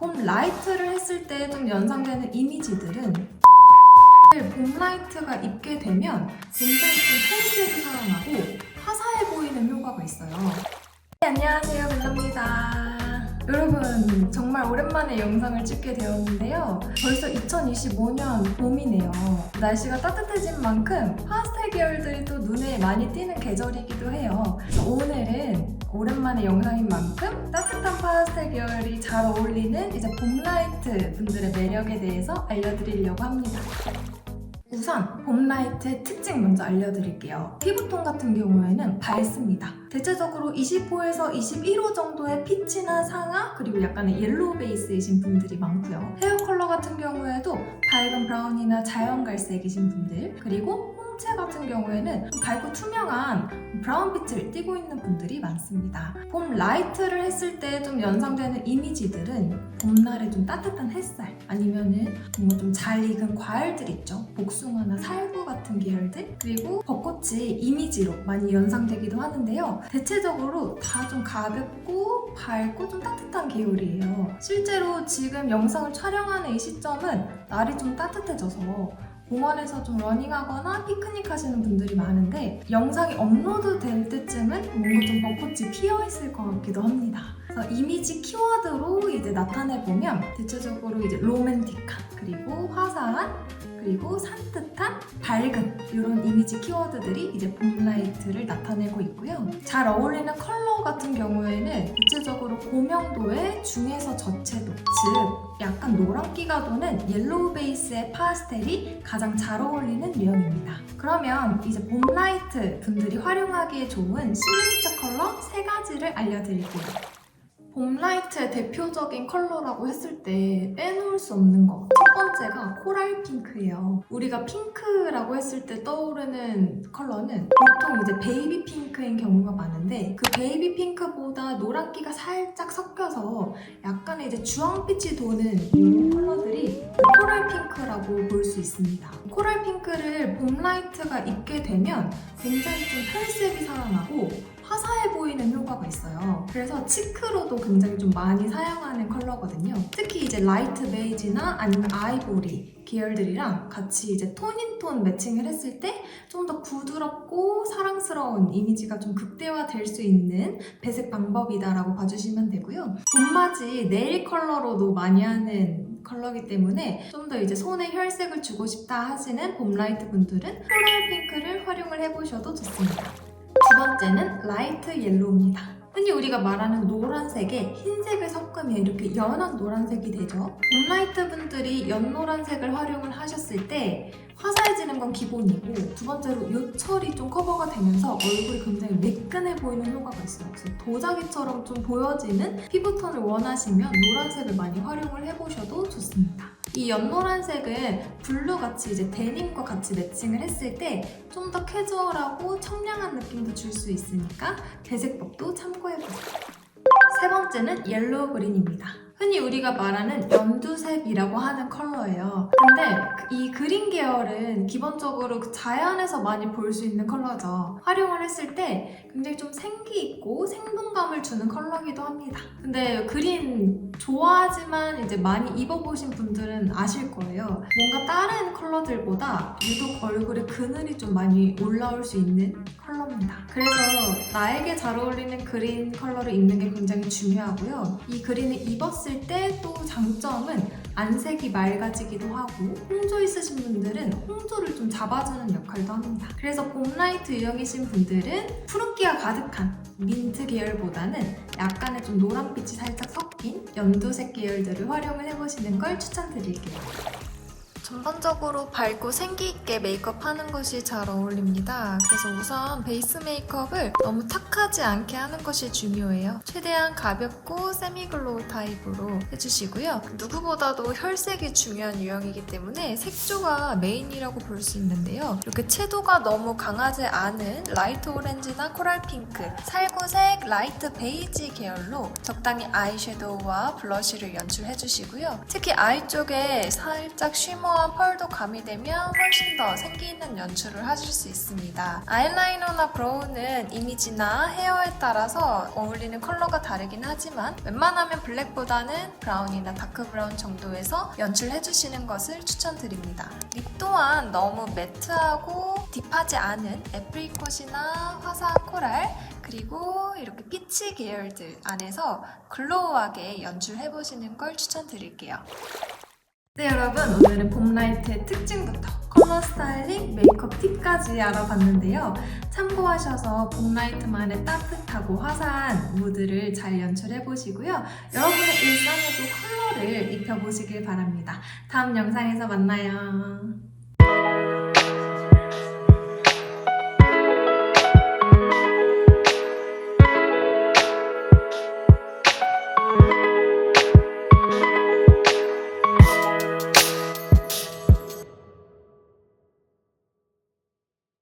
봄 라이트를 했을 때 좀 연상되는 이미지들은 봄 라이트가 입게 되면 굉장히 좀 혈색이 살아나고 화사해 보이는 효과가 있어요. 네, 안녕하세요, 벨라입니다. 여러분, 정말 오랜만에 영상을 찍게 되었는데요. 벌써 2025년 봄이네요. 날씨가 따뜻해진 만큼 파스텔 계열들이 또 눈에 많이 띄는 계절이기도 해요. 오늘은 오랜만에 영상인 만큼 따뜻한 파스텔 계열이 잘 어울리는 이제 봄라이트 분들의 매력에 대해서 알려드리려고 합니다. 우선 봄라이트의 특징 먼저 알려드릴게요. 피부톤 같은 경우에는 밝습니다. 대체적으로 20호에서 21호 정도의 피치나 상아 그리고 약간의 옐로우 베이스이신 분들이 많고요. 헤어 컬러 같은 경우에도 밝은 브라운이나 자연 갈색이신 분들 그리고 홍채 같은 경우에는 좀 밝고 투명한 브라운빛을 띠고 있는 분들이 많습니다. 봄 라이트를 했을 때 좀 연상되는 이미지들은 봄날에 좀 따뜻한 햇살 아니면은 뭔가 좀 잘 익은 과일들 있죠. 복숭아나 살구 같은 계열들 그리고 벚꽃이 이미지로 많이 연상되기도 하는데요. 대체적으로 다 좀 가볍고 밝고 좀 따뜻한 계열이에요. 실제로 지금 영상을 촬영하는 이 시점은 날이 좀 따뜻해져서 공원에서 좀 러닝하거나 피크닉 하시는 분들이 많은데 영상이 업로드 될 때쯤은 뭔가 좀 벚꽃이 피어 있을 것 같기도 합니다. 그래서 이미지 키워드로 이제 나타내 보면 대체적으로 이제 로맨틱한 그리고 화사한 그리고 산뜻한 밝은 이런 이미지 키워드들이 이제 봄라이트를 나타내고 있고요. 잘 어울리는 컬러 같은 경우에는 대체적으로 고명도의 중에서 저채도 즉 약간 노란기가 도는 옐로우 베이스의 파스텔이 가장 잘 어울리는 유형입니다. 그러면 이제 봄라이트 분들이 활용하기에 좋은 시그니처 컬러 세 가지를 알려드릴게요. 봄라이트의 대표적인 컬러라고 했을 때 빼놓을 수 없는 것. 첫 번째가 코랄 핑크예요. 우리가 핑크라고 했을 때 떠오르는 컬러는 보통 이제 베이비 핑크인 경우가 많은데 그 베이비 핑크보다 노란기가 살짝 섞여서 약간의 이제 주황빛이 도는 이 컬러들이 코랄 핑크라고 볼 수 있습니다. 코랄 핑크를 봄라이트가 입게 되면 굉장히 좀 혈색이 살아나고 화사해 보이는 효과가 있어요. 그래서 치크로도 굉장히 좀 많이 사용하는 컬러거든요. 특히 이제 라이트 베이지나 아니면 아이보리 계열들이랑 같이 이제 톤인톤 매칭을 했을 때 좀 더 부드럽고 사랑스러운 이미지가 좀 극대화될 수 있는 배색 방법이다라고 봐주시면 되고요. 봄맞이 네일 컬러로도 많이 하는 컬러기 때문에 좀 더 이제 손에 혈색을 주고 싶다 하시는 봄라이트 분들은 코랄 핑크를 활용을 해보셔도 좋습니다. 두 번째는 라이트 옐로우입니다. 흔히 우리가 말하는 노란색에 흰색을 섞으면 이렇게 연한 노란색이 되죠. 봄라이트 분들이 연노란색을 활용을 하셨을 때 화사해지는 건 기본이고 두 번째로 요철이 좀 커버가 되면서 얼굴이 굉장히 매끈해 보이는 효과가 있어요. 그래서 도자기처럼 좀 보여지는 피부톤을 원하시면 노란색을 많이 활용을 해보셔도 좋습니다. 이 연노란색은 블루같이 이제 데님과 같이 매칭을 했을 때 좀 더 캐주얼하고 청량한 느낌도 줄 수 있으니까 배색법도 참고해보세요. 세 번째는 옐로우 그린입니다. 흔히 우리가 말하는 연두색이라고 하는 컬러예요. 근데 이 그린 계열은 기본적으로 그 자연에서 많이 볼 수 있는 컬러죠. 활용을 했을 때 굉장히 좀 생기 있고 생동감을 주는 컬러기도 합니다. 근데 그린 좋아하지만 이제 많이 입어보신 분들은 아실 거예요. 뭔가 다른 컬러들보다 유독 얼굴에 그늘이 좀 많이 올라올 수 있는 컬러입니다. 그래서 나에게 잘 어울리는 그린 컬러를 입는 게 굉장히 중요하고요. 이 그린을 입었을 때 또 장점은 안색이 맑아지기도 하고 홍조 있으신 분들은 홍조를 좀 잡아주는 역할도 합니다. 그래서 봄라이트 유형이신 분들은 푸른기가 가득한 민트 계열보다는 약간의 좀 노란빛이 살짝 섞인 연두색 계열들을 활용을 해보시는 걸 추천드릴게요. 전반적으로 밝고 생기있게 메이크업 하는 것이 잘 어울립니다. 그래서 우선 베이스 메이크업을 너무 탁하지 않게 하는 것이 중요해요. 최대한 가볍고 세미글로우 타입으로 해주시고요. 누구보다도 혈색이 중요한 유형이기 때문에 색조가 메인이라고 볼 수 있는데요. 이렇게 채도가 너무 강하지 않은 라이트 오렌지나 코랄 핑크, 살구색, 라이트 베이지 계열로 적당히 아이섀도우와 블러쉬를 연출해주시고요. 특히 아이 쪽에 살짝 쉬머 또한 펄도 가미되면 훨씬 더 생기 있는 연출을 하실 수 있습니다. 아이라이너나 브로우는 이미지나 헤어에 따라서 어울리는 컬러가 다르긴 하지만 웬만하면 블랙보다는 브라운이나 다크 브라운 정도에서 연출해주시는 것을 추천드립니다. 립 또한 너무 매트하고 딥하지 않은 애프리콧이나 화사한 코랄 그리고 이렇게 피치 계열들 안에서 글로우하게 연출해보시는 걸 추천드릴게요. 네 여러분 오늘은 봄라이트의 특징부터 컬러 스타일링, 메이크업 팁까지 알아봤는데요. 참고하셔서 봄라이트만의 따뜻하고 화사한 무드를 잘 연출해 보시고요. 여러분의 일상에도 컬러를 입혀보시길 바랍니다. 다음 영상에서 만나요.